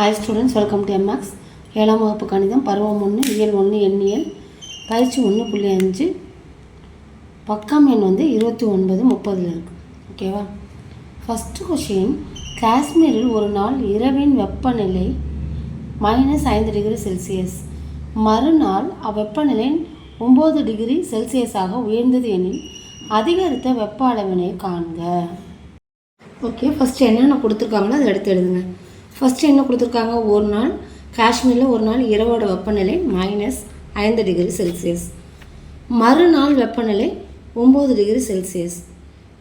Hi students welcome to MX ஏழாம் வகுப்பு கணிதம் பருவம் ஒன்று இயல் ஒன்று எண்ணியல். பயிற்சி ஒன்று புள்ளி அஞ்சு. பக்கம் எண் வந்து இருபத்தி ஒன்பது முப்பதில் இருக்குது ஓகேவா ஃபஸ்ட்டு கொஷின் காஷ்மீரில் ஒரு நாள் இரவின் வெப்பநிலை மைனஸ் ஐந்து டிகிரி செல்சியஸ் மறுநாள் அவ்வெப்பநிலை ஒம்பது டிகிரி செல்சியஸாக உயர்ந்தது எனில் அதிகரித்த வெப்ப அளவினை காண்க. ஓகே ஃபஸ்ட்டு என்னென்ன கொடுத்துருக்காங்களோ அதை எடுத்து எழுதுங்க. ஃபஸ்ட்டு என்ன கொடுத்துருக்காங்க? ஒரு நாள் காஷ்மீரில் ஒரு நாள் இரவோட வெப்பநிலை மைனஸ் ஐந்து டிகிரி செல்சியஸ் மறுநாள் வெப்பநிலை ஒம்பது டிகிரி செல்சியஸ்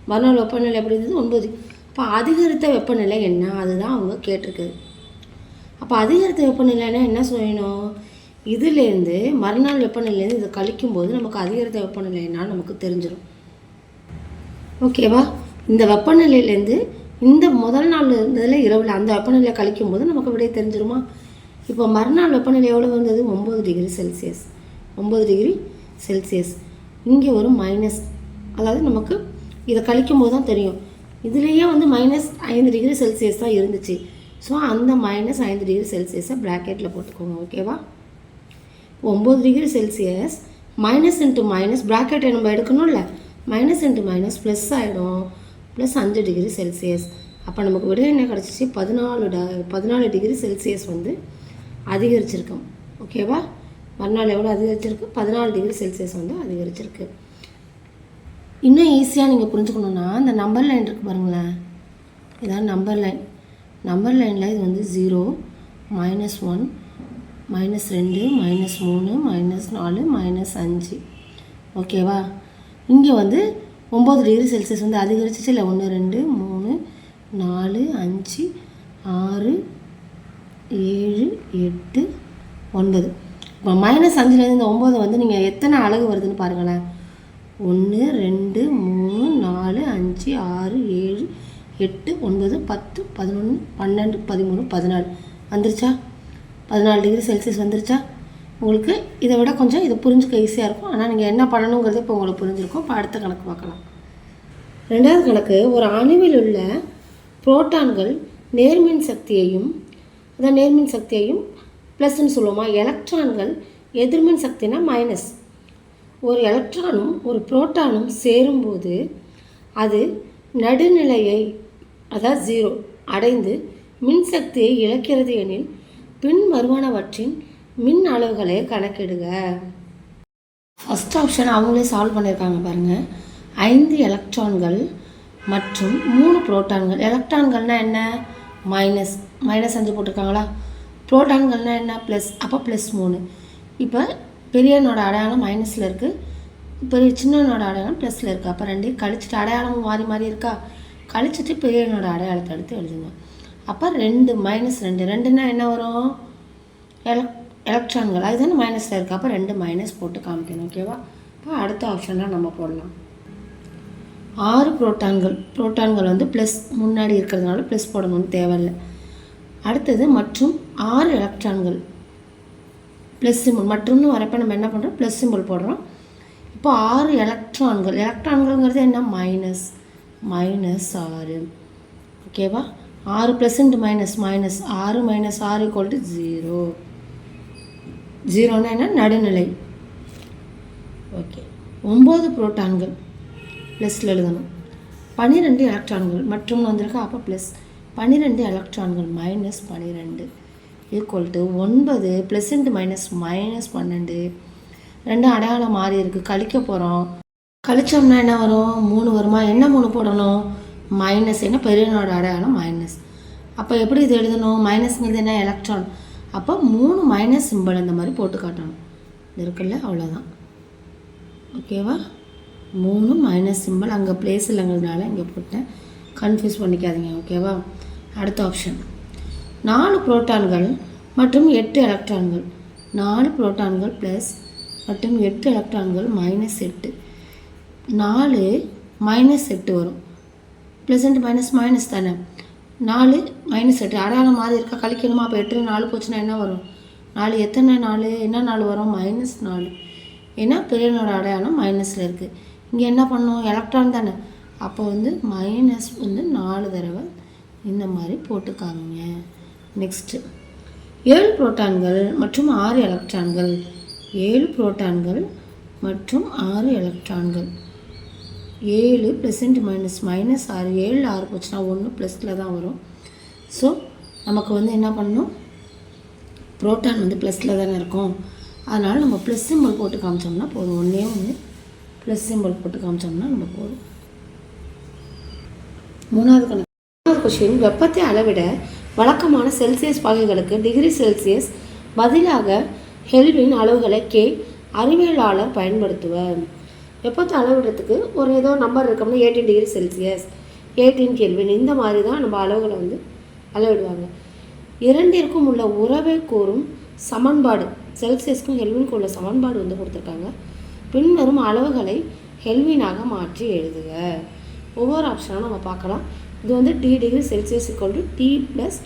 மறுநாள் வெப்பநிலை எப்படி இருந்தது? ஒன்பது இப்போ அதிகரித்த வெப்பநிலை என்ன? அதுதான் அவங்க கேட்டிருக்குது அப்போ அதிகரித்த வெப்பநிலைன்னா என்ன சொல்லணும்? இதுலேருந்து மறுநாள் வெப்பநிலையிலேருந்து இதை கழிக்கும்போது நமக்கு அதிகரித்த வெப்பநிலைன்னா நமக்கு தெரிஞ்சிடும் ஓகேவா இந்த வெப்பநிலையிலேருந்து இந்த முதல் நாள் இருந்ததில் இரவில் அந்த வெப்பநிலையை கழிக்கும் போது நமக்கு விடை தெரிஞ்சிருமா? இப்போ மறுநாள் வெப்பநிலை எவ்வளோ வந்தது ஒம்பது டிகிரி செல்சியஸ். ஒம்பது டிகிரி செல்சியஸ். இங்கே ஒரு மைனஸ் அதாவது நமக்கு இதை கழிக்கும் போது தான் தெரியும். இதுலேயே வந்து மைனஸ் ஐந்து டிகிரி செல்சியஸ் தான் இருந்துச்சு. ஸோ அந்த மைனஸ் ஐந்து டிகிரி செல்சியஸை ப்ராக்கெட்டில் போட்டுக்கோங்க ஓகேவா ஒம்பது degree Celsius minus into minus ப்ராக்கெட்டை நம்ம எடுக்கணும்ல. மைனஸ் இன்ட்டு மைனஸ் ப்ளஸ் ஆகிடும் ப்ளஸ் அஞ்சு டிகிரி செல்சியஸ் அப்போ நமக்கு விட என்ன கிடச்சிச்சு பதினாலு ட பதினாலு டிகிரி செல்சியஸ் வந்து அதிகரிச்சிருக்கும். ஓகேவா மறுநாள் எவ்வளோ அதிகரிச்சிருக்கு? பதினாலு டிகிரி செல்சியஸ் வந்து அதிகரிச்சிருக்கு. இன்னும் ஈஸியாக நீங்கள் புரிஞ்சுக்கணுன்னா இந்த நம்பர் லைன் இருக்குது பாருங்களேன். இதான் நம்பர் லைன் நம்பர் லைனில் இது வந்து ஜீரோ மைனஸ் ஒன் மைனஸ் ரெண்டு மைனஸ் மூணு மைனஸ் நாலு மைனஸ் அஞ்சு. ஓகேவா இங்கே வந்து ஒம்பது டிகிரி செல்சியஸ் வந்து அதிகரிச்சிச்சு இல்லை ஒன்று ரெண்டு மூணு நாலு அஞ்சு ஆறு ஏழு எட்டு ஒன்பது. இப்போ மைனஸ் அஞ்சுலேருந்து இந்த ஒம்பது வந்து நீங்கள் எத்தனை அழகு வருதுன்னு பாருங்களேன். ஒன்று ரெண்டு மூணு நாலு அஞ்சு ஆறு ஏழு எட்டு ஒன்பது பத்து பதினொன்று பன்னெண்டு பதிமூணு பதினாலு. வந்துருச்சா? பதினாலு டிகிரி செல்சியஸ் வந்துருச்சா? உங்களுக்கு இதை விட கொஞ்சம் இதை புரிஞ்சுக்க ஈஸியாக இருக்கும். ஆனால் நீங்கள் என்ன பண்ணணுங்கிறது இப்போ உங்களுக்கு புரிஞ்சிருக்கும். இப்போ அடுத்த கணக்கு பார்க்கலாம். ரெண்டாவது கணக்கு ஒரு அணுவில் உள்ள புரோட்டான்கள் நேர்மின் சக்தியையும் அதான் நேர்மின் சக்தியையும் ப்ளஸ்ன்னு சொல்லுவோமா? எலக்ட்ரான்கள் எதிர்மின் சக்தினா மைனஸ் ஒரு எலக்ட்ரானும் ஒரு புரோட்டானும் சேரும்போது அது நடுநிலையை அதாவது ஜீரோ அடைந்து மின்சக்தியை இழக்கிறது எனில் பின்வருவனவற்றின் மின் அளவுகளை கணக்கிடுக ஃபஸ்ட் ஆப்ஷன் அவங்களே சால்வ் பண்ணியிருக்காங்க பாருங்கள் ஐந்து எலக்ட்ரான்கள் மற்றும் மூணு புரோட்டான்கள் எலக்ட்ரான்கள்னால் என்ன? மைனஸ் மைனஸ் அஞ்சு போட்டிருக்காங்களா? புரோட்டான்கள்னால் என்ன? ப்ளஸ் அப்போ ப்ளஸ் மூணு. இப்போ பெரியனோட அடையாளம் மைனஸில் இருக்குது பெரிய சின்னனோட அடையாளம் ப்ளஸில் இருக்குது அப்போ ரெண்டையும் கழிச்சிட்டு அடையாளமும் மாறி மாறி இருக்கா? கழிச்சிட்டு பெரியனோட அடையாளத்தை எடுத்து எழுதுங்க. அப்போ ரெண்டு மைனஸ் ரெண்டு. ரெண்டுன்னா என்ன வரும்? எலக் எலக்ட்ரான்கள் வந்து மைனஸில் இருக்குது அப்போ ரெண்டு மைனஸ் போட்டு காமிக்கணும் ஓகேவா இப்போ அடுத்த ஆப்ஷனாக நம்ம போடலாம். ஆறு புரோட்டான்கள் புரோட்டான்கள் வந்து ப்ளஸ் முன்னாடி இருக்கிறதுனால ப்ளஸ் போடணும்னு தேவையில்லை. அடுத்தது மற்றும் ஆறு எலக்ட்ரான்கள் ப்ளஸ் சிம்பிள் மற்றும்னு வரப்போ நம்ம என்ன பண்ணுறோம் ப்ளஸ் சிம்பிள் போடுறோம். இப்போ ஆறு எலக்ட்ரான்கள் எலக்ட்ரான்கள்ங்கிறது என்ன? மைனஸ் மைனஸ் ஆறு. ஓகேவா ஆறு ப்ளஸ் இன்ட்டு மைனஸ் மைனஸ் ஆறு மைனஸ் ஆறு ஈக்குவல் டு ஜீரோ ஜீரோனா என்ன நடுநிலை. ஓகே. ஒம்பது புரோட்டான்கள் ப்ளஸில் எழுதணும். பன்னிரெண்டு எலக்ட்ரான்கள் மற்றும் வந்திருக்கா அப்போ ப்ளஸ் பன்னிரெண்டு எலக்ட்ரான்கள் மைனஸ் பன்னிரெண்டு ஈக்குவல் டு ஒன்பது ப்ளஸ் இன்ட்டு மைனஸ் மைனஸ் பன்னெண்டு. ரெண்டு அடையாளம் மாறி இருக்குது கழிக்க போகிறோம் கழிச்சோம்னா என்ன வரும்? மூணு வருமா? என்ன மூணு போடணும்? மைனஸ் என்ன? பெரியனோட அடையாளம் மைனஸ் அப்போ எப்படி இது எழுதணும்? மைனஸ்ங்கிறது என்ன? எலக்ட்ரான் அப்போ மூணு மைனஸ் சிம்பிள் இந்த மாதிரி போட்டு காட்டணும். இது இருக்குல்ல அவ்வளோதான் ஓகேவா மூணு மைனஸ் சிம்பிள் அங்கே பிளேஸ் இல்லைங்கிறதுனால இங்கே போட்டேன். கன்ஃபியூஸ் பண்ணிக்காதீங்க ஓகேவா அடுத்த ஆப்ஷன் நாலு புரோட்டான்கள் மற்றும் எட்டு எலக்ட்ரான்கள் நாலு புரோட்டான்கள் ப்ளஸ் மற்றும் எட்டு எலக்ட்ரான்கள் மைனஸ் எட்டு. நாலு மைனஸ் எட்டு வரும். ப்ளஸ் அண்ட் மைனஸ் மைனஸ் தானே? நாலு மைனஸ் எட்டு. அடையாளம் மாதிரி இருக்கா? கழிக்கணுமா? அப்போ எட்டு நாலு போச்சுன்னா என்ன வரும்? நாலு எத்தனை நாலு? என்ன நாலு வரும்? மைனஸ் நாலு. ஏன்னா பெரியனோட அடையாளம் மைனஸில் இருக்குது இங்கே என்ன பண்ணும்? எலக்ட்ரான் தானே. அப்போ வந்து மைனஸ் வந்து நாலு தடவை இந்த மாதிரி போட்டுக்காங்க நெக்ஸ்ட்டு ஏழு புரோட்டான்கள் மற்றும் ஆறு எலக்ட்ரான்கள் ஏழு புரோட்டான்கள் மற்றும் ஆறு எலக்ட்ரான்கள் ஏழு ப்ளஸ் இன்ட்டு மைனஸ் மைனஸ் ஆறு ஏழு ஆறு போச்சுன்னா ஒன்று ப்ளஸில் தான் வரும். ஸோ நமக்கு வந்து என்ன பண்ணணும்? ப்ரோட்டான் வந்து ப்ளஸில் தானே இருக்கும். அதனால் நம்ம ப்ளஸ் சிம்பிள் போட்டு காமிச்சோம்னா போதும். ஒன்றே ஒன்று ப்ளஸ் சிம்பிள் போட்டு காமிச்சோம்னா நம்ம போதும். மூணாவது கணக்கு. மூணாவது கொஷின் வெப்பத்தை அளவிட வழக்கமான செல்சியஸ் வகைகளுக்கு டிகிரி செல்சியஸ் பதிலாக ஹெல்வின் அளவுகளை கே அறிவியலாளர் பயன்படுத்துவர். வெப்பத்தை அளவிடுறதுக்கு ஒரு ஏதோ நம்பர் இருக்கோம்னா eighteen degree Celsius eighteen kelvin இந்த மாதிரி தான் நம்ம அளவுகளை வந்து அளவிடுவாங்க. இரண்டிற்கும் உள்ள உறவை கூறும் சமன்பாடு செல்சியஸ்க்கும் ஹெல்வினுக்கும் உள்ள சமன்பாடு வந்து கொடுத்துருக்காங்க. பின்வரும் அளவுகளை ஹெல்வினாக மாற்றி எழுதுக. ஒவ்வொரு ஆப்ஷனாக நம்ம பார்க்கலாம். இது வந்து T degree Celsius equal to T plus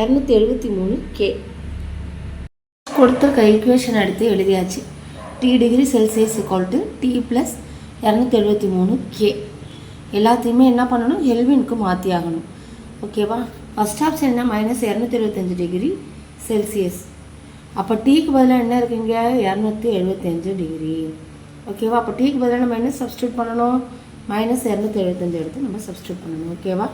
இரநூத்தி எழுபத்தி மூணு கே கொடுத்துருக்க ஈக்குவேஷன் எடுத்து எழுதியாச்சு. T degree Celsius equal to T plus இரநூத்தி எழுபத்தி மூணு கே எல்லாத்தையுமே என்ன பண்ணணும்? ஹெல்வினுக்கு மாற்றி ஆகணும். ஓகேவா ஃபஸ்ட் ஆப்ஷன் என்ன? மைனஸ் இரநூத்தி எழுபத்தஞ்சு டிகிரி செல்சியஸ் அப்போ டீக்கு பதிலாக என்ன இருக்குங்க இரநூத்தி எழுபத்தஞ்சு டிகிரி ஓகேவா அப்போ டீக்கு பதிலாக நம்ம என்ன சப்ஸ்டியூட் பண்ணணும்? மைனஸ் இரநூத்தி எழுபத்தஞ்சு எடுத்து நம்ம சப்ஸ்டியூட் பண்ணணும். ஓகேவா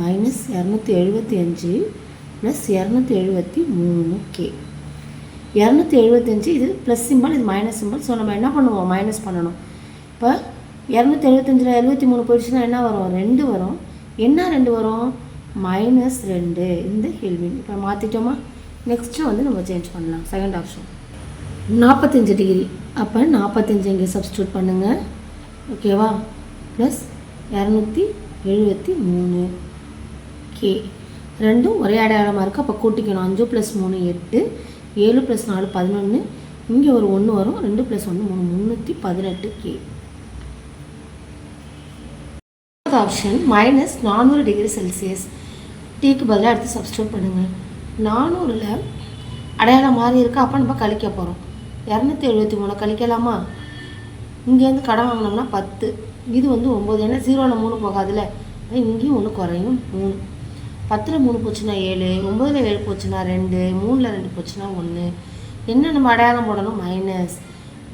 மைனஸ் இரநூத்தி எழுபத்தி அஞ்சு ப்ளஸ் இரநூத்தி எழுபத்தி மூணு கே இரநூத்தி எழுபத்தஞ்சு இது ப்ளஸ் சிம்பிள் இது மைனஸ் சிம்பிள் ஸோ நம்ம என்ன பண்ணுவோம்? மைனஸ் பண்ணணும். இப்போ இரநூத்தி எழுபத்தஞ்சில் எழுபத்தி மூணு போயிடுச்சுன்னா என்ன வரும்? ரெண்டு வரும். என்ன ரெண்டு வரும்? மைனஸ் ரெண்டு. இந்த கேள்வி. இப்போ மாற்றிட்டோமா நெக்ஸ்ட்டு வந்து நம்ம சேஞ்ச் பண்ணலாம். செகண்ட் ஆப்ஷன் நாற்பத்தஞ்சு டிகிரி அப்போ நாற்பத்தஞ்சு இங்கே சப்ஸ்டியூட் பண்ணுங்கள் ஓகேவா ப்ளஸ் இரநூத்தி எழுபத்தி மூணு. கே ரெண்டும் ஒரே அடையாளமாக இருக்குது அப்போ கூட்டிக்கணும். அஞ்சு ப்ளஸ் மூணு எட்டு. ஏழு ப்ளஸ் நாலு பதினொன்று இங்கே ஒரு ஒன்று வரும். ரெண்டு ப்ளஸ் ஒன்று மூணு. முந்நூற்றி பதினெட்டு கே ஆப்ஷன் மைனஸ் நானூறு டிகிரி செல்சியஸ் டீக்கு பதிலாக எடுத்து சப்ஸ்டியூட் பண்ணுங்கள் நானூறில் அடையாளம் மாறி இருக்கா? அப்போ நம்ம கழிக்க போகிறோம் இரநூத்தி எழுபத்தி மூணு கழிக்கலாமா? இங்கேருந்து கடன் வாங்கினோம்னா பத்து. இது வந்து ஒம்பது ஏன்னா ஜீரோவில் மூணு போகாதுல்ல. இங்கேயும் ஒன்று குறையும். மூணு. பத்தில் மூணு போச்சுன்னா ஏழு ஒம்பதில் ஏழு போச்சுன்னா ரெண்டு மூணில் ரெண்டு போச்சுன்னா ஒன்று என்ன நம்ம அடையாளம் போடணும்? மைனஸ்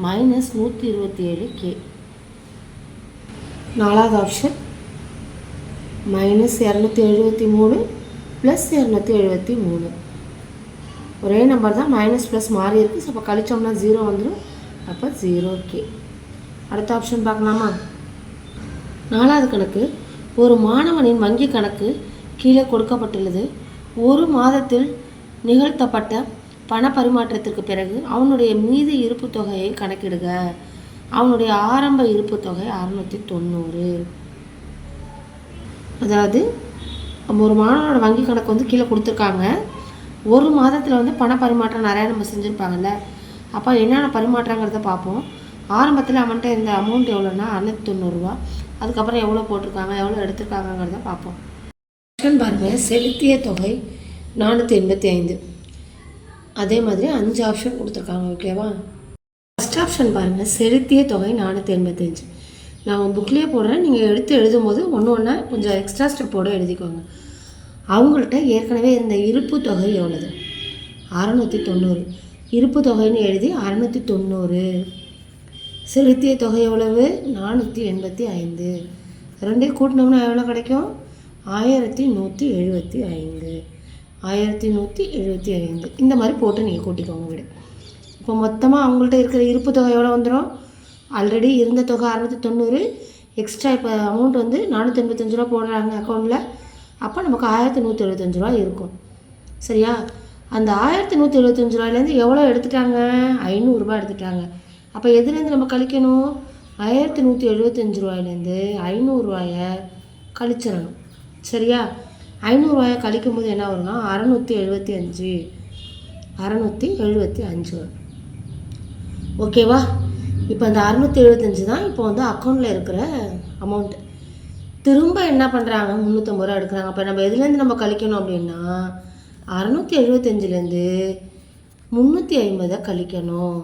மைனஸ் நூற்றி இருபத்தி ஏழு கே நாலாவது ஆப்ஷன் மைனஸ் இரநூத்தி எழுபத்தி மூணு ப்ளஸ் இரநூத்தி எழுபத்தி மூணு ஒரே நம்பர் தான் மைனஸ் ப்ளஸ் மாறி இருக்குது ஸோ அப்போ கழிச்சோம்னா ஜீரோ வந்துடும் அப்போ ஜீரோ கே அடுத்த ஆப்ஷன் பார்க்கலாமா? நாலாவது கணக்கு. ஒரு மாணவனின் வங்கி கணக்கு கீழே கொடுக்கப்பட்டுள்ளது. ஒரு மாதத்தில் நிகழ்த்தப்பட்ட பண பரிமாற்றத்திற்கு பிறகு அவனுடைய மீதி இருப்பு தொகையை கணக்கிடுக. அவனுடைய ஆரம்ப இருப்பு தொகை அறநூற்றி தொண்ணூறு அதாவது நம்ம ஒரு மாணவனோட வங்கி கணக்கு வந்து கீழே கொடுத்துருக்காங்க. ஒரு மாதத்தில் வந்து பண பரிமாற்றம் நிறையா நம்ம செஞ்சுருப்பாங்கல்ல. அப்போ என்னென்ன பரிமாற்றங்கிறத பார்ப்போம். ஆரம்பத்தில் அவன்கிட்ட இந்த அமௌண்ட் எவ்வளோன்னா அறுநூத்தி தொண்ணூறுரூவா அதுக்கப்புறம் எவ்வளோ போட்டிருக்காங்க எவ்வளோ எடுத்திருக்காங்கங்கிறத பார்ப்போம். ஆப்ஷன் பாருங்க செலுத்திய தொகை நானூற்றி எண்பத்தி ஐந்து. அதே மாதிரி அஞ்சு ஆப்ஷன் கொடுத்துருக்காங்க ஓகேவா ஃபஸ்ட் ஆப்ஷன் பாருங்கள் செலுத்திய தொகை நானூற்றி எண்பத்தஞ்சு நான் புக்லேயே போடுறேன் நீங்கள் எடுத்து எழுதும்போது ஒன்று ஒன்றா கொஞ்சம் எக்ஸ்ட்ரா ஸ்டெப்போடு எழுதிக்கோங்க. அவங்கள்ட்ட ஏற்கனவே இருந்த இருப்பு தொகை எவ்வளவு? அறநூற்றி தொண்ணூறு. இருப்பு தொகைன்னு எழுதி அறநூற்றி தொண்ணூறு. செலுத்திய தொகை எவ்வளவு? நானூற்றி எண்பத்தி ஐந்து. ரெண்டையும் கூட்டினோம்னா எவ்வளோ கிடைக்கும்? ஆயிரத்தி நூற்றி எழுபத்தி ஐந்து. ஆயிரத்தி நூற்றி எழுபத்தி ஐந்து. இந்த மாதிரி போட்டு நீங்கள் கூட்டிக்கோங்க வீடு. இப்போ மொத்தமாக அவங்கள்ட்ட இருக்கிற இருப்பு தொகை எவ்வளோ வந்துடும்? ஆல்ரெடி இருந்த தொகை அறநூற்றி தொண்ணூறு. எக்ஸ்ட்ரா இப்போ அமௌண்ட் வந்து நானூற்றி எண்பத்தஞ்சு ரூபா போடுறாங்க அக்கௌண்ட்டில் அப்போ நமக்கு ஆயிரத்தி நூற்றி எழுபத்தஞ்சு ரூபா இருக்கும். சரியா? அந்த ஆயிரத்தி நூற்றி எழுபத்தஞ்சு ரூபாயிலேருந்து எவ்வளோ எடுத்துட்டாங்க? ஐநூறுரூபா எடுத்துட்டாங்க. அப்போ எதுலேருந்து நம்ம கழிக்கணும்? ஆயிரத்தி நூற்றி எழுபத்தஞ்சு ரூபாயிலேருந்து ஐநூறுரூவாயை கழிச்சிடணும். சரியா? ஐநூறுரூவாயை கழிக்கும் போது என்ன வரும்னா அறநூற்றி எழுபத்தி அஞ்சு. அறநூற்றி எழுபத்தி அஞ்சு வரும். ஓகேவா இப்போ அந்த அறநூற்றி எழுபத்தஞ்சு தான் இப்போ வந்து அக்கௌண்ட்டில் இருக்கிற அமௌண்ட்டு திரும்ப என்ன பண்ணுறாங்க முந்நூற்றம்பது ரூபா எடுக்கிறாங்க. அப்போ நம்ம எதுலேருந்து நம்ம கழிக்கணும் அப்படின்னா அறநூற்றி எழுபத்தஞ்சிலேருந்து முந்நூற்றி ஐம்பதை கழிக்கணும்.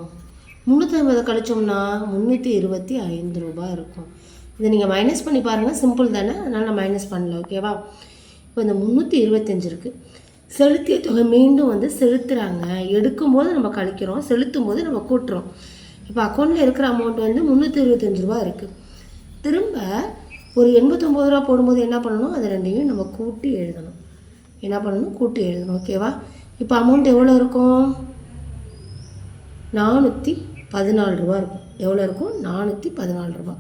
முந்நூற்றி ஐம்பதை கழிச்சோம்னா முந்நூற்றி இருபத்தி ஐந்து ரூபாய் இருக்கும். இதை நீங்கள் மைனஸ் பண்ணி பாருங்கள் சிம்பிள் தானே? அதனால் நான் மைனஸ் பண்ணல ஓகேவா இப்போ இந்த முந்நூற்றி இருபத்தஞ்சு இருக்குது செலுத்திய தொகை மீண்டும் வந்து செலுத்துகிறாங்க எடுக்கும்போது நம்ம கழிக்கிறோம் செலுத்தும் போது நம்ம கூட்டுறோம். இப்போ அக்கௌண்ட்டில் இருக்கிற அமௌண்ட் வந்து முந்நூற்றி இருபத்தஞ்சி ரூபா இருக்குது திரும்ப ஒரு எண்பத்தொம்பது ரூபா போடும்போது என்ன பண்ணணும்? அது ரெண்டையும் நம்ம கூட்டி எழுதணும். என்ன பண்ணணும்? கூட்டி எழுதணும் ஓகேவா இப்போ அமௌண்ட் எவ்வளோ இருக்கும்? நானூற்றி பதினாலு ரூபா இருக்கும். எவ்வளோ இருக்கும்? நானூற்றி பதினாலு ரூபா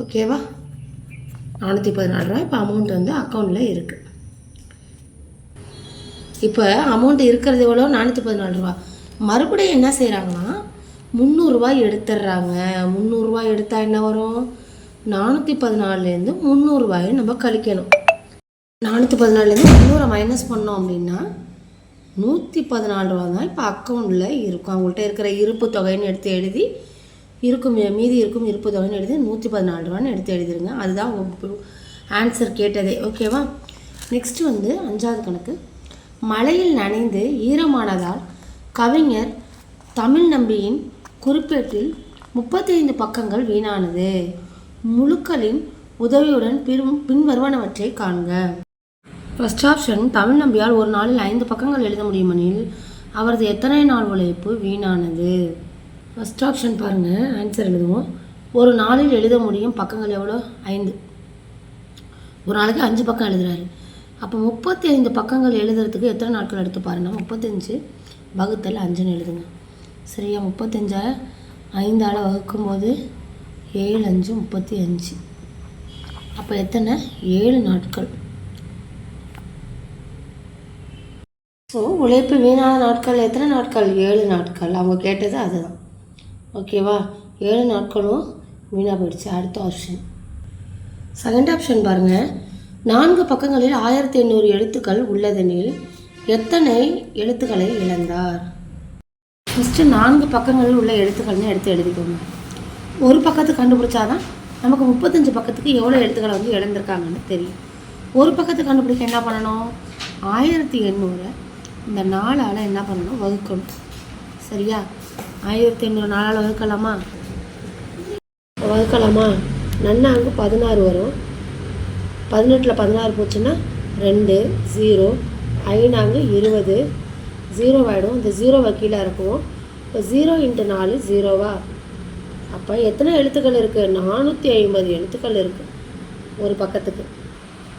ஓகேவா நானூற்றி பதினாலு ரூபா இப்போ அமௌண்ட் வந்து அக்கௌண்ட்டில் இருக்குது இப்போ அமௌண்ட் இருக்கிறது எவ்வளோ நானூற்றி பதினாலு ரூபா மறுபடியும் என்ன செய்கிறாங்கன்னா முந்நூறுரூவா எடுத்துடுறாங்க. முந்நூறுரூவா எடுத்தால் என்ன வரும்? நானூற்றி பதினாலுலேருந்து முந்நூறுரூவாயும் நம்ம கழிக்கணும். நானூற்றி பதினாலுலேருந்து முந்நூறை மைனஸ் பண்ணோம் அப்படின்னா நூற்றி பதினாலு ரூபா தான் இப்போ அக்கௌண்ட்டில் இருக்கும். அவங்கள்ட்ட இருக்கிற இருப்பு தொகைன்னு எடுத்து எழுதி இருக்கும் மீதி இருக்கும் இருப்பு எழுதி நூற்றி பதினாலு ரூபான்னு எடுத்து எழுதிருங்க. அதுதான் ஆன்சர் கேட்டதே. ஓகேவா நெக்ஸ்ட்டு வந்து அஞ்சாவது கணக்கு. மழையில் நனைந்து ஈரமானதால் கவிஞர் தமிழ் நம்பியின் குறிப்பேட்டில் முப்பத்தைந்து பக்கங்கள் வீணானது. முழுக்களின் உதவியுடன் பின் பின்வருவனவற்றை காண்க. ஃபர்ஸ்ட் ஆப்ஷன் தமிழ் நம்பியால் ஒரு நாளில் ஐந்து பக்கங்கள் எழுத முடியுமெனில் அவரது எத்தனை நாள் உழைப்பு வீணானது? ஃபஸ்ட் ஆப்ஷன் பாருங்கள் ஆன்சர் எழுதுவோம். ஒரு நாளில் எழுத முடியும் பக்கங்கள் எவ்வளோ? ஐந்து. ஒரு நாளைக்கு அஞ்சு பக்கம் எழுதுறாரு. அப்போ முப்பத்தி ஐந்து பக்கங்கள் எழுதுறதுக்கு எத்தனை நாட்கள் எடுத்து பாருங்க. முப்பத்தஞ்சு வகுத்தல் அஞ்சுன்னு எழுதுங்க. சரியா? முப்பத்தஞ்சா? ஐந்தால் வகுக்கும்போது ஏழு அஞ்சு முப்பத்தி அஞ்சு. அப்போ எத்தனை? ஏழு நாட்கள். ஸோ உழைப்பு வீணான நாட்கள். எத்தனை நாட்கள்? ஏழு நாட்கள். அவங்க கேட்டது அதுதான். ஓகேவா? ஏழு நாட்களும் வீணாக போயிடுச்சு. அடுத்த ஆப்ஷன் செகண்ட் ஆப்ஷன் பாருங்கள் நான்கு பக்கங்களில் ஆயிரத்தி எண்ணூறு எழுத்துக்கள் உள்ளதெனில் எத்தனை எழுத்துக்களை இழந்தார்? ஃபஸ்ட்டு நான்கு பக்கங்களில் உள்ள எழுத்துக்கள்னு எடுத்து எழுதிக்கோங்க. ஒரு பக்கத்தை கண்டுபிடிச்சாதான் நமக்கு முப்பத்தஞ்சு பக்கத்துக்கு எவ்வளோ எழுத்துக்களை வந்து இழந்திருக்காங்கன்னு தெரியும். ஒரு பக்கத்தை கண்டுபிடிக்க என்ன பண்ணணும்? ஆயிரத்தி எண்ணூறை இந்த நாலால் என்ன பண்ணணும்? வகுக்கணும். சரியா? ஆயிரத்தி ஐநூறு நாளால் வகுக்கலாமா? வகுக்கலாமா? நன்னாங்கு பதினாறு வரும். பதினெட்டில் பதினாறு போச்சுன்னா ரெண்டு ஜீரோ ஐநாங்கு இருபது. ஜீரோ ஆகிடும் இந்த ஜீரோ கீழே இருக்கும் இப்போ ஜீரோ இன்ட்டு நாலு ஜீரோவா அப்போ எத்தனை எழுத்துக்கள் இருக்குது நானூற்றி ஐம்பது எழுத்துக்கள் இருக்குது ஒரு பக்கத்துக்கு.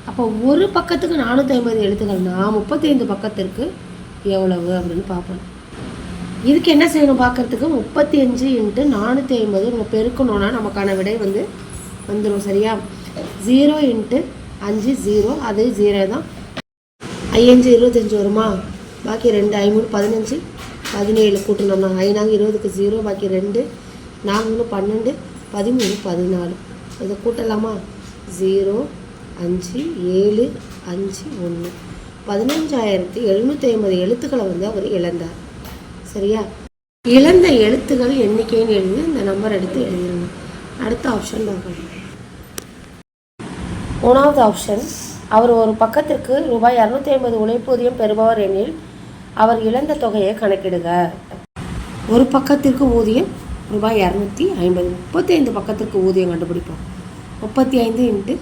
அப்போ ஒரு பக்கத்துக்கு நானூற்றி ஐம்பது எழுத்துக்கள்னா முப்பத்தைந்து பக்கத்திற்கு எவ்வளவு அப்படின்னு பார்ப்போம். இதுக்கு என்ன செய்யணும் பார்க்கறதுக்கு முப்பத்தி அஞ்சு இன்ட்டு நானூற்றி ஐம்பது நம்ம பெருக்கணும்னா நமக்கான விடை வந்து வந்துடும் சரியா? ஜீரோ இன்ட்டு அஞ்சு ஜீரோ. அதே ஜீரோ தான். ஐயஞ்சு இருபத்தஞ்சி வருமா? பாக்கி ரெண்டு ஐமூணு பதினஞ்சு. பதினேழு கூட்டணும்னா ஐநாங்க இருபதுக்கு ஜீரோ பாக்கி ரெண்டு. நாங்கள் பன்னெண்டு. பதிமூணு பதினாலு. இதை கூட்டலாமா? ஜீரோ அஞ்சு ஏழு அஞ்சு ஒன்று. பதினஞ்சாயிரத்தி எழுநூற்றி ஐம்பது எழுத்துக்களை வந்து அவர் இழந்தார். சரியா? இழந்த எழுத்துக்கள் எண்ணிக்கைன்னு எழுதி இந்த நம்பர் எடுத்து எழுதிருங்க. அடுத்த ஆப்ஷன் பார்க்கணும் மூணாவது ஆப்ஷன் அவர் ஒரு பக்கத்திற்கு ரூபாய் இரநூத்தி ஐம்பது உழைப்பூதியம் பெறுபவர் எனில் அவர் இழந்த தொகையை கணக்கிடுக. ஒரு பக்கத்திற்கு ஊதியம் ரூபாய் இரநூத்தி ஐம்பது. முப்பத்தி ஐந்து பக்கத்திற்கு ஊதியம் கண்டுபிடிப்போம். முப்பத்தி ஐந்து இன்ட்டு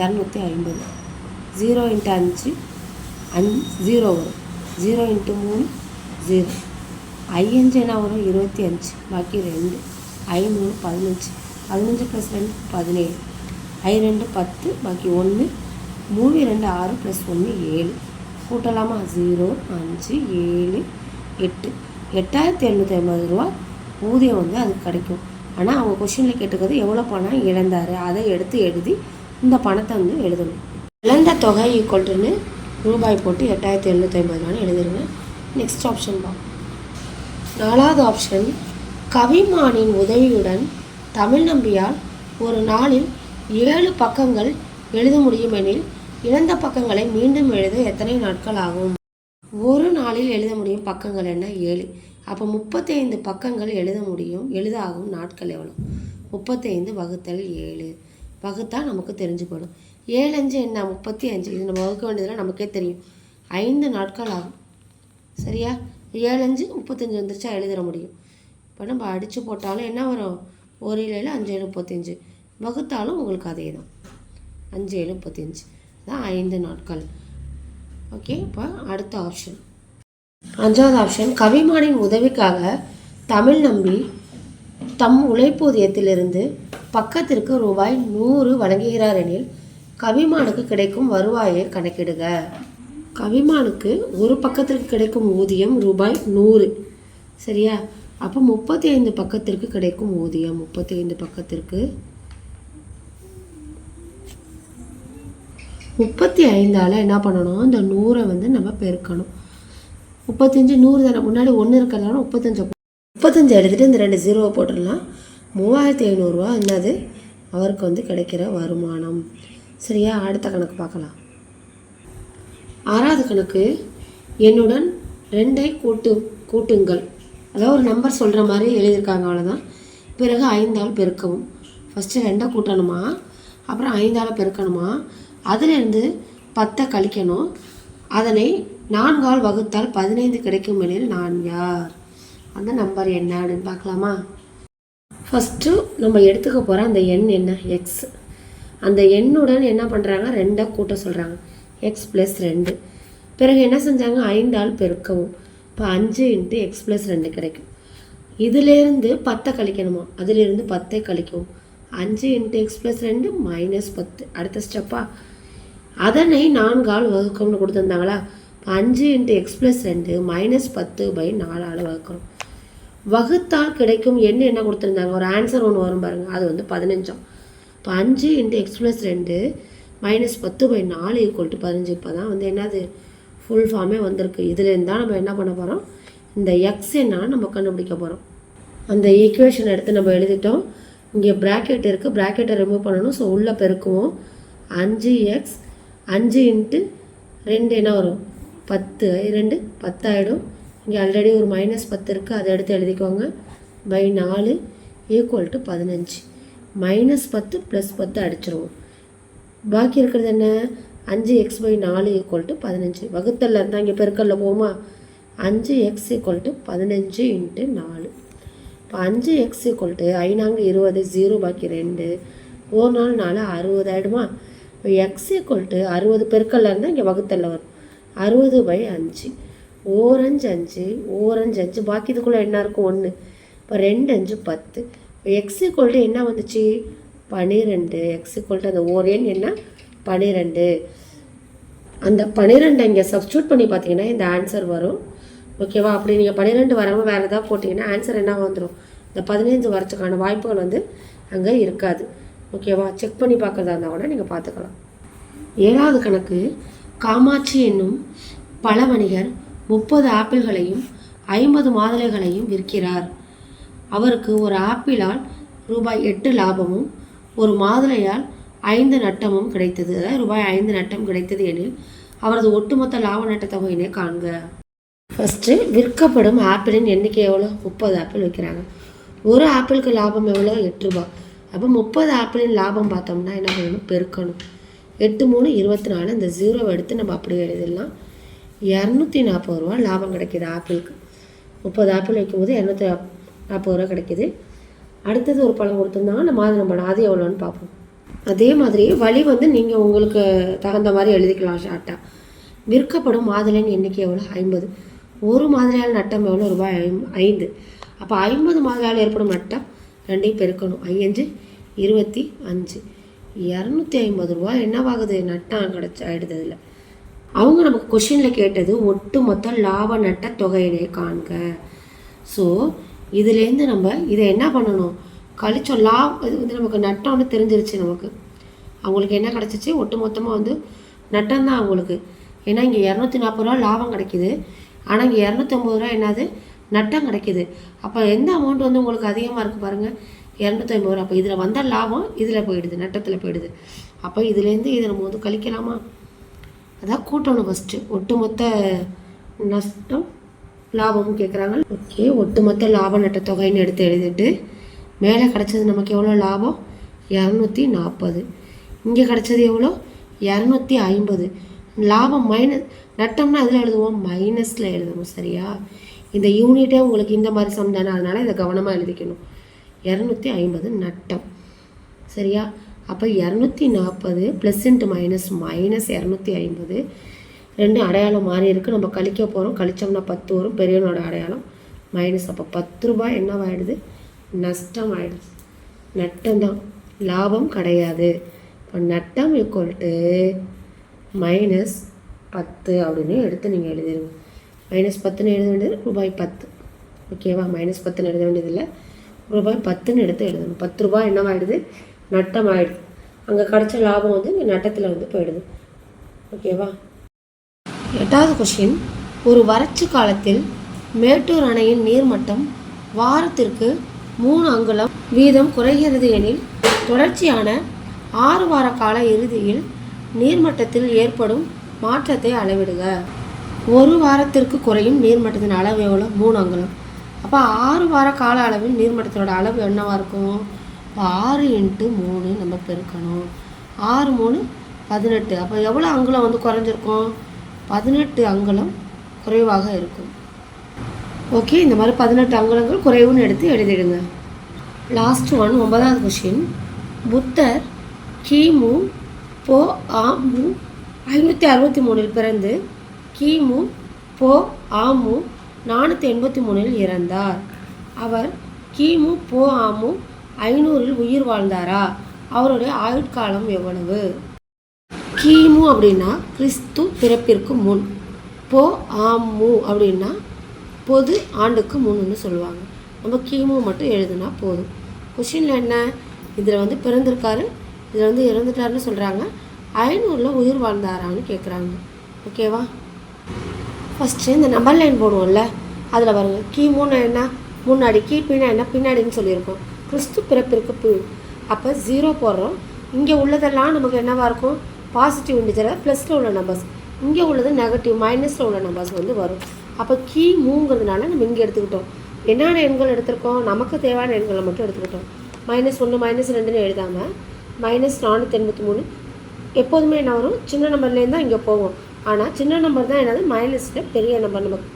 இரநூத்தி ஐம்பது. ஜீரோ இன்ட்டு அஞ்சு அஞ்சு ஜீரோ வரும். ஜீரோ இன்ட்டு மூணு ஜீரோ ஐயஞ்சு வரும் இருபத்தி அஞ்சு பாக்கி ரெண்டு. ஐ மூணு பதினஞ்சு. பதினஞ்சு ப்ளஸ் ரெண்டு பதினேழு. ஐ ரெண்டு பத்து பாக்கி ஒன்று மூணு ரெண்டு ஆறு ப்ளஸ் ஒன்று ஏழு. கூட்டலாமா? ஜீரோ அஞ்சு ஏழு எட்டு. எட்டாயிரத்தி எழுநூற்றி ஐம்பது ரூபா ஊதியம் வந்து அதுக்கு கிடைக்கும். ஆனால் அவங்க கொஷினில் கேட்டுக்கிறது எவ்வளோ பணம் இழந்தார்? அதை எடுத்து எழுதி இந்த பணத்தை வந்து எழுதணும். இழந்த தொகை ஈக்குவல்ட்டுன்னு ரூபாய் போட்டு எட்டாயிரத்தி எழுநூற்றி ஐம்பது ரூபான்னு எழுதிருங்க. நெக்ஸ்ட் ஆப்ஷன் பா நாலாவது ஆப்ஷன் கவிமானின் உதவியுடன் தமிழ் நம்பியால் ஒரு நாளில் ஏழு பக்கங்கள் எழுத முடியுமெனில் இழந்த பக்கங்களை மீண்டும் எழுத எத்தனை நாட்கள் ஆகும்? ஒரு நாளில் எழுத முடியும் பக்கங்கள் என்ன? ஏழு. அப்போ முப்பத்தைந்து பக்கங்கள் எழுத முடியும் எழுத ஆகும் நாட்கள் எவ்வளோ முப்பத்தைந்து வகுத்தல் ஏழு. வகுத்தால் நமக்கு தெரிஞ்சு போடும் ஏழு அஞ்சு என்ன? முப்பத்தி அஞ்சு. இது நம்ம வகுக்க வேண்டியதெல்லாம் நமக்கே தெரியும். ஐந்து நாட்கள் ஆகும். சரியா? ஏழு அஞ்சு முப்பத்தஞ்சு வந்துருச்சா எழுதிட முடியும். இப்போ நம்ம அடித்து போட்டாலும் என்ன வரும்? ஒரு ஏழு அஞ்சு ஏழு முப்பத்தஞ்சு. வகுத்தாலும் உங்களுக்கு அதே தான். அஞ்சு ஏழு முப்பத்தஞ்சு. தான் ஐந்து நாட்கள். ஓகே இப்போ அடுத்த ஆப்ஷன் அஞ்சாவது ஆப்ஷன் கவிமானின் உதவிக்காக தமிழ் நம்பி தம் உழைப்பூதியத்திலிருந்து பக்கத்திற்கு ரூபாய் நூறு வழங்குகிறார் எனில் கவிமானுக்கு கிடைக்கும் வருவாயை கணக்கிடுக. கவிமானுக்கு ஒரு பக்கத்திற்கு கிடைக்கும் ஊதியம் ரூபாய் நூறு. சரியா? அப்போ முப்பத்தி ஐந்து பக்கத்திற்கு கிடைக்கும் ஊதியம். முப்பத்தி ஐந்து பக்கத்திற்கு முப்பத்தி ஐந்தால் என்ன பண்ணணும்? இந்த நூறை வந்து நம்ம பெருக்கணும். முப்பத்தஞ்சு நூறு தானே. முன்னாடி ஒன்று இருக்கிறதுனால முப்பத்தஞ்சு முப்பத்தஞ்சு எடுத்துகிட்டு இந்த ரெண்டு ஜீரோவை போட்டுடலாம். மூவாயிரத்தி ஐநூறுரூவா என்னது? அவருக்கு வந்து கிடைக்கிற வருமானம். சரியா? அடுத்த கணக்கு பார்க்கலாம். ஆறாவது கணக்கு என்னுடன் ரெண்டை கூட்டு கூட்டுங்கள். அதாவது ஒரு நம்பர் சொல்கிற மாதிரி எழுதியிருக்காங்க அவ்வளோதான் பிறகு ஐந்தால் பெருக்கவும். ஃபஸ்ட்டு ரெண்டை கூட்டணுமா? அப்புறம் ஐந்தால் பெருக்கணுமா? அதிலிருந்து பத்தை கழிக்கணும். அதனை நான்கால் வகுத்தால் பதினைந்து கிடைக்கும் எனில் நான் யார்? அந்த நம்பர் என்ன அப்படின்னு பார்க்கலாமா? ஃபஸ்ட்டு நம்ம எடுத்துக்க போகிற அந்த எண் என்ன? எக்ஸ் அந்த எண்ணுடன் என்ன பண்ணுறாங்க ரெண்டை கூட்ட சொல்கிறாங்க எக்ஸ் ப்ளஸ் ரெண்டு. பிறகு என்ன செஞ்சாங்க? ஐந்தால் பெருக்கவும். இப்போ அஞ்சு இன்ட்டு எக்ஸ் ப்ளஸ் ரெண்டு கிடைக்கும். இதிலேருந்து பத்தை கழிக்கணுமா? அதிலேருந்து பத்தை கழிக்கவும். அஞ்சு இன்ட்டு எக்ஸ் ப்ளஸ் ரெண்டு மைனஸ் பத்து. அடுத்த ஸ்டெப்பா அதனை நான்கால் வகுக்கம்னு கொடுத்துருந்தாங்களா? இப்போ அஞ்சு இன்ட்டு எக்ஸ் ப்ளஸ் ரெண்டு மைனஸ் பத்து பை நாலால் வகுக்கிறோம். வகுத்தால் கிடைக்கும் எண்ணு என்ன கொடுத்துருந்தாங்க? ஒரு ஆன்சர் ஒன்று வரும் பாருங்கள் அது வந்து பதினஞ்சாம். இப்போ அஞ்சு இன்ட்டு எக்ஸ் ப்ளஸ் ரெண்டு மைனஸ் பத்து பை நாலு ஈக்குவல் டு பதினஞ்சு. இப்போ தான் வந்து என்னது? ஃபுல் ஃபார்மே வந்திருக்கு. இதுலேருந்து தான் நம்ம என்ன பண்ண போகிறோம் இந்த எக்ஸ் என்னன்னு நம்ம கண்டுபிடிக்க போகிறோம் அந்த ஈக்குவேஷன் எடுத்து நம்ம எழுதிட்டோம். இங்கே ப்ராக்கெட் இருக்குது ப்ராக்கெட்டை ரிமூவ் பண்ணணும். ஸோ உள்ளே பெருக்குவோம். அஞ்சு எக்ஸ் அஞ்சு இன்ட்டு ரெண்டு என்ன வரும்? பத்து. ரெண்டு பத்தாயிடும் இங்கே ஆல்ரெடி ஒரு மைனஸ் பத்து இருக்குது அதை எடுத்து எழுதிக்கோங்க. பை நாலு ஈக்குவல் டு பதினஞ்சு. மைனஸ் பத்து ப்ளஸ் பத்து அடிச்சிருவோம். பாக்கி இருக்கிறது என்ன? அஞ்சு எக்ஸ் பை நாலு ஈக்குவல் டு பதினஞ்சு. வகுத்தல்ல இருந்தால் இங்கே பெருக்கல்ல போமா அஞ்சு எக்ஸ் ஈக்குவல் டு பதினஞ்சு இன்ட்டு நாலு. இப்போ அஞ்சு எக்ஸ் ஈக்குவல் டு இருபது ஜீரோ பாக்கி ரெண்டு. ஒரு நாள் நாலு அறுபது ஆகிடுமா இப்போ எக்ஸ் ஈக்குவல் டு அறுபது பெருக்கல்ல இருந்தால் இங்கே வகுத்தல்ல வரும். அறுபது பை அஞ்சு. ஓரஞ்சு அஞ்சு ஓரஞ்சு அஞ்சு. பாக்கி இதுக்குள்ளே என்ன இருக்கும்? ஒன்று இப்போ ரெண்டு அஞ்சு பத்து. இப்போ எக்ஸ் ஈக்குவல் டு என்ன வந்துச்சு? பனிரெண்டு எக்ஸ் ஈக்குவல் அந்த ஓர் எண் என்ன? பன்னிரெண்டு அந்த பன்னிரெண்டை இங்கே சப்ஸ்டியூட் பண்ணி பார்த்தீங்கன்னா இந்த ஆன்சர் வரும். ஓகேவா அப்படி நீங்கள் பன்னிரெண்டு வராமல் வேறு ஏதாவது போட்டிங்கன்னா ஆன்சர் என்ன வந்துடும் இந்த பதினைஞ்சு வரத்துக்கான வாய்ப்புகள் வந்து அங்கே இருக்காது. ஓகேவா செக் பண்ணி பார்க்குறதா இருந்தால் கூட நீங்கள் பார்த்துக்கலாம். ஏழாவது கணக்கு காமாட்சி என்னும் பல வணிகர் முப்பது ஆப்பிள்களையும் ஐம்பது மாதுளைகளையும் விற்கிறார். அவருக்கு ஒரு ஆப்பிளால் ரூபாய் எட்டு லாபமும் ஒரு மாதுளையால் ஐந்து நட்டமும் கிடைத்தது. அதாவது ரூபாய் ஐந்து நட்டம் கிடைத்தது எனில் அவரது ஒட்டுமொத்த லாப நட்ட தொகையினை காண்க. ஃபஸ்ட்டு விற்கப்படும் ஆப்பிளின் எண்ணிக்கை எவ்வளோ? முப்பது ஆப்பிள் விற்கிறாங்க. ஒரு ஆப்பிளுக்கு லாபம் எவ்வளோ? எட்டு ரூபா. அப்போ முப்பது ஆப்பிளின் லாபம் பார்த்தோம்னா என்ன பண்ணணும்? பெருக்கணும். எட்டு மூணு இருபத்தி நாலு இந்த ஜீரோவை எடுத்து நம்ம அப்படியே எழுதிடலாம். இரநூத்தி நாற்பது ரூபா லாபம் கிடைக்கிது ஆப்பிளுக்கு. முப்பது ஆப்பிள் வைக்கும்போது இரநூத்தி நாற்பது ரூபா கிடைக்கிது. அடுத்தது ஒரு பழம் கொடுத்துருந்தாங்க அந்த மாதுளம் பழம் அது எவ்வளோன்னு பார்ப்போம். அதே மாதிரி வழி வந்து நீங்கள் உங்களுக்கு தகுந்த மாதிரி எழுதிக்கலாம் ஷார்ட்டாக விற்கப்படும் மாதுளையின் எண்ணிக்கை எவ்வளோ ஐம்பது. ஒரு மாதுளையால் நட்டம் எவ்வளோ ரூபாய் ஐம் ஐந்து. அப்போ ஐம்பது மாதுளையால் ஏற்படும் நட்டம் ரெண்டையும் பெருக்கணும். ஐயஞ்சு இருபத்தி அஞ்சு. இரநூத்தி ஐம்பது ரூபா என்னவாகுது? நட்டம் கிடச்சி ஆயிடுது அதில் அவங்க நமக்கு கொஷினில் கேட்டது ஒட்டு மொத்த லாப நட்ட தொகையினை காண்க. ஸோ இதுலேருந்து நம்ம இதை என்ன பண்ணணும்? கழிச்சோம் லாப் இது வந்து நமக்கு நட்டம்னு தெரிஞ்சிருச்சு நமக்கு. அவங்களுக்கு என்ன கிடச்சிச்சு? ஒட்டு மொத்தமாக வந்து நட்டம் தான் அவங்களுக்கு. ஏன்னா இங்கே இரநூத்தி நாற்பது ரூபா லாபம் கிடைக்கிது. ஆனால் இங்கே இரநூத்தம்பது ரூபா என்னது? நட்டம் கிடைக்கிது. அப்போ எந்த அமௌண்ட் வந்து உங்களுக்கு அதிகமாக இருக்குது பாருங்கள் இரநூத்தி ஐம்பது ரூபா. அப்போ இதில் வந்த லாபம் இதில் போயிடுது நட்டத்தில் போயிடுது. அப்போ இதுலேருந்து இதை நம்ம வந்து கழிக்கலாமா? அதான் கூட்டணும் ஃபஸ்ட்டு ஒட்டுமொத்த நஷ்டம் லாபமும் கேட்குறாங்க ஓகே ஒட்டுமொத்த லாப நட்ட தொகைன்னு எடுத்து எழுதிட்டு மேலே கிடச்சது நமக்கு எவ்வளோ லாபம்? இரநூத்தி நாற்பது இங்கே கிடச்சது எவ்வளோ இரநூத்தி ஐம்பது. லாபம் மைனஸ் நட்டம்னா அதில் எழுதுவோம் மைனஸில் எழுதுவோம் சரியா? இந்த யூனிட்டே உங்களுக்கு இந்த மாதிரி சம் தானே அதனால் இதை கவனமாக எழுதிக்கணும். இரநூத்தி ஐம்பது நட்டம். சரியா? அப்போ இரநூத்தி நாற்பது ப்ளஸ் இன்ட்டு மைனஸ் மைனஸ் இரநூத்தி ஐம்பது. ரெண்டு அடையாளம் மாறி இருக்குது நம்ம கழிக்க போகிறோம் கழிச்சோம்னா பத்து வரும். பெரியவனோட அடையாளம் மைனஸ் அப்போ பத்து ரூபாய் என்னவாயிடுது நஷ்டம் ஆகிடுது நட்டம்தான். லாபம் கிடையாது. இப்போ நட்டம் ஈக்குவல் டு மைனஸ் பத்து அப்படின்னு எடுத்து நீங்கள் எழுதிடுங்க மைனஸ் பத்துன்னு எழுத வேண்டியது ரூபாய் பத்து. ஓகேவா மைனஸ் பத்துன்னு எழுத வேண்டியதில்லை ரூபாய் பத்துன்னு எடுத்து எழுதணும். பத்து ரூபாய் என்னவாயிடுது நட்டம் ஆகிடுது அங்கே கிடச்ச லாபம் வந்து இங்கே நட்டத்தில் வந்து போயிடுது. ஓகேவா எட்டாவது கொஷின் ஒரு வறட்சி காலத்தில் மேட்டூர் அணையின் நீர்மட்டம் வாரத்திற்கு மூணு அங்குலம் வீதம் குறைகிறது எனில் தொடர்ச்சியான ஆறு வார கால இறுதியில் நீர்மட்டத்தில் ஏற்படும் மாற்றத்தை அளவிடுக. ஒரு வாரத்திற்கு குறையும் நீர்மட்டத்தின் அளவு எவ்வளோ மூணு அங்குலம். அப்போ ஆறு வார கால அளவில் நீர்மட்டத்தோட அளவு என்னவாக இருக்கும்? ஆறு இன்ட்டு மூணு நம்ம பெருக்கணும். ஆறு மூணு பதினெட்டு. அப்போ எவ்வளோ அங்குலம் வந்து குறைஞ்சிருக்கும்? பதினெட்டு அங்குலம் குறைவாக இருக்கும். ஓகே இந்த மாதிரி பதினெட்டு அங்குலங்கள் குறைவுன்னு எடுத்து எழுதிடுங்க. லாஸ்ட் ஒன் ஒன்பதாவது கொஷின் புத்தர் கிமு போ ஆமு ஐநூற்றி அறுபத்தி மூணில் பிறந்து கிமு போ ஆமு நானூற்றி எண்பத்தி மூணில் இறந்தார். அவர் கிமு போ ஆமு ஐநூறில் உயிர் வாழ்ந்தாரா? அவருடைய ஆயுட்காலம் எவ்வளவு? கிமு அப்படின்னா கிறிஸ்து பிறப்பிற்கு முன். போ ஆமு அப்படின்னா பொது ஆண்டுக்கு முன்னு சொல்லுவாங்க. நம்ம கிமு மட்டும் எழுதுனா போதும். கொஷினில் என்ன? இதில் வந்து பிறந்திருக்காரு இதில் வந்து இறந்துட்டாருன்னு சொல்கிறாங்க ஐநூறில் உயிர் வாழ்ந்தாரான்னு கேட்குறாங்க ஓகேவா ஃபஸ்ட்டு இந்த நம்பர் லைன் போடுவோம்ல அதில் பாருங்க. கிமுன்னா என்ன? முன்னாடி கிபின்னா என்ன? பின்னாடின்னு சொல்லியிருக்கோம். கிறிஸ்து பிறப்பிற்கு பு அப்போ ஜீரோ போடுறோம். இங்கே உள்ளதெல்லாம் நமக்கு என்னவாக இருக்கும்? பாசிட்டிவ் இண்டிஜராக ப்ளஸில் உள்ள நம்பர்ஸ் இங்கே உள்ளது நெகட்டிவ் மைனஸில் உள்ள நம்பர்ஸ் வந்து வரும். அப்போ கீ மூங்கிறதுனால நம்ம இங்கே எடுத்துக்கிட்டோம். என்னென்ன எண்கள் எடுத்திருக்கோம்? நமக்கு தேவையான எண்களை மட்டும் எடுத்துக்கிட்டோம். மைனஸ் ஒன்று மைனஸ் ரெண்டுன்னு எழுதாமல் மைனஸ் நானூற்றி எண்பத்தி மூணு எப்போதுமே என்ன வரும்? சின்ன நம்பர்லேருந்து தான் இங்கே போவோம் ஆனால் சின்ன நம்பர் தான் என்னது? மைனஸில் பெரிய நம்பர் நமக்கு.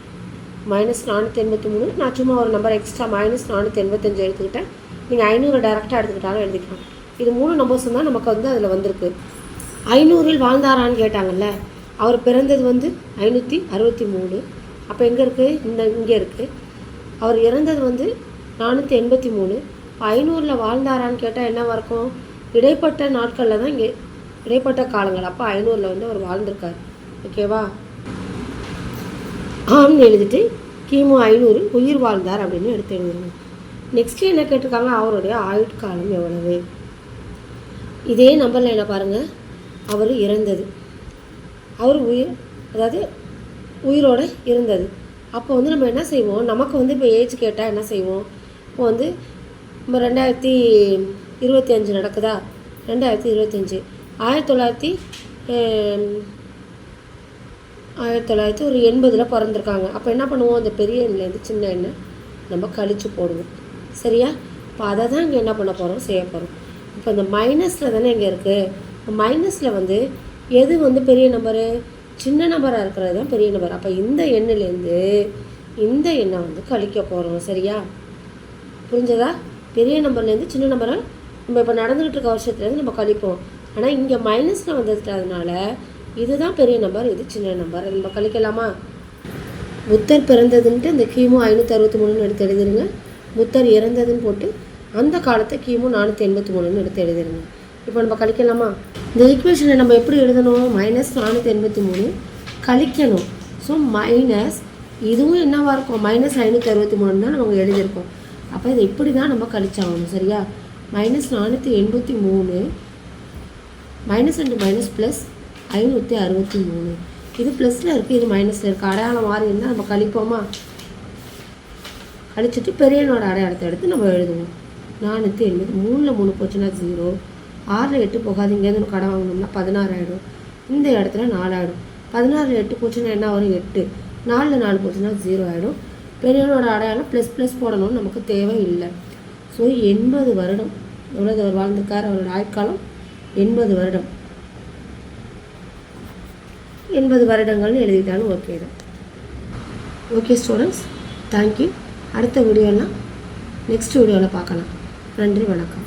மைனஸ் நானூற்றி எண்பத்தி மூணு நான் சும்மா ஒரு நம்பர் எக்ஸ்ட்ரா மைனஸ் நானூற்றி எண்பத்தஞ்சு எடுத்துக்கிட்டேன். நீங்கள் ஐநூறு டேரெக்டாக எடுத்துக்கிட்டாலும் எழுதிக்கலாம். இது மூணு நம்பர்ஸும் தான் நமக்கு வந்து அதில் வந்திருக்கு. ஐநூறில் வாழ்ந்தாரான்னு கேட்டாங்கல்ல. அவர் பிறந்தது வந்து ஐநூற்றி அறுபத்தி மூணு. அப்போ எங்கே இருக்குது இந்த இங்கே இருக்குது அவர் இறந்தது வந்து நானூற்றி எண்பத்தி மூணு. ஐநூறில் வாழ்ந்தாரான்னு கேட்டால் என்னவா இருக்கும்? இடைப்பட்ட நாட்களில் தான் இங்கே இடைப்பட்ட காலங்கள். அப்போ ஐநூறில் வந்து அவர் வாழ்ந்திருக்கார். ஓகேவா ஆம்னு எழுதிட்டு கிமு ஐநூறு உயிர் வாழ்ந்தார் அப்படின்னு எடுத்து எழுதுங்க நெக்ஸ்ட்டு என்ன கேட்டிருக்காங்க? அவருடைய ஆயுட்காலம் எவ்வளவு? இதே நம்பரில் என்ன பாருங்கள் அவர் இறந்தது. அவர் உயிர் அதாவது உயிரோட இருந்தது. அப்போ வந்து நம்ம என்ன செய்வோம்? நமக்கு வந்து இப்போ ஏஜ் கேட்டால் என்ன செய்வோம்? இப்போ வந்து நம்ம ரெண்டாயிரத்தி இருபத்தி அஞ்சு நடக்குதா? ரெண்டாயிரத்தி இருபத்தஞ்சி. ஆயிரத்தி தொள்ளாயிரத்தி ஆயிரத்தி தொள்ளாயிரத்தி ஒரு எண்பதில் பிறந்திருக்காங்க. அப்போ என்ன பண்ணுவோம்? அந்த பெரிய எண்ணிலேருந்து சின்ன எண்ணெய் நம்ம கழிச்சு போடுவோம். சரியா? இப்போ அதை தான் இங்கே என்ன பண்ண போகிறோம் செய்ய போகிறோம் இப்போ இந்த மைனஸில் தானே இங்கே இருக்குது மைனஸில் வந்து எது வந்து பெரிய நம்பரு சின்ன நம்பராக இருக்கிறது தான் பெரிய நம்பர் அப்போ இந்த எண்ணிலேருந்து இந்த எண்ணை வந்து கழிக்க போகிறோம் சரியா? புரிஞ்சதா? பெரிய நம்பர்லேருந்து சின்ன நம்பரை நம்ம இப்போ நடந்துக்கிட்டு இருக்க வருஷத்துலேருந்து நம்ம கழிப்போம். ஆனால் இங்கே மைனஸில் வந்ததுனால இதுதான் பெரிய நம்பர் இது சின்ன நம்பர் நம்ம கழிக்கலாமா? புத்தர் பிறந்ததுன்ட்டு இந்த கிமு ஐநூற்றி அறுபத்தி மூணுன்னு எடுத்து எழுதிருங்க. புத்தர் இறந்ததுன்னு போட்டு அந்த காலத்தை கிமு நானூற்றி எண்பத்தி மூணுன்னு எடுத்து எழுதிருங்க. இப்போ நம்ம கழிக்கலாமா? இந்த ஈக்குவேஷனை நம்ம எப்படி எழுதணும்? மைனஸ் நானூற்றி எண்பத்தி மூணு கழிக்கணும். ஸோ மைனஸ் இதுவும் என்னவாக இருக்கும்? மைனஸ் ஐநூற்றி அறுபத்தி மூணு தான் நம்ம எழுதியிருக்கோம். அப்போ இதை இப்படி தான் நம்ம கழிச்சாகணும் சரியா? மைனஸ் நானூற்றி எண்பத்தி மூணு மைனஸ் ரெண்டு மைனஸ் ப்ளஸ் ஐநூற்றி அறுபத்தி மூணு. இது ப்ளஸில் இருக்குது இது மைனஸில் இருக்குது அடையாளம் மாறி இருந்தால் நம்ம கழிப்போமா? கழிச்சிட்டு பெரியனோட அடையாளத்தை எடுத்து நம்ம எழுதுவோம். நானூற்றி எண்பது மூணில் மூணு போச்சுன்னா ஜீரோ ஆறில் எட்டு போகாது இங்கேருந்து நம்ம கடை வாங்கினோம்னா பதினாறு ஆகிடும் இந்த இடத்துல நாலு ஆகிடும் பதினாறில் எட்டு போச்சுன்னா என்ன வரும் எட்டு. நாலில் நாலு போச்சுன்னா ஜீரோ ஆகிடும் பெரியவனோட அடையாளம் ப்ளஸ் ப்ளஸ் போடணும்னு நமக்கு தேவை இல்லை. ஸோ எண்பது வருடம். எவ்வளோ அவர் வாழ்ந்திருக்கார்? அவரோட ஆயுட்காலம் எண்பது வருடம். எண்பது வருடங்கள்னு எழுதிட்டாலும் ஓகே தான். ஓகே ஸ்டூடெண்ட்ஸ் தேங்க்யூ அடுத்த வீடியோலாம் நெக்ஸ்ட் வீடியோவில் பார்க்கலாம். நன்றி வணக்கம்.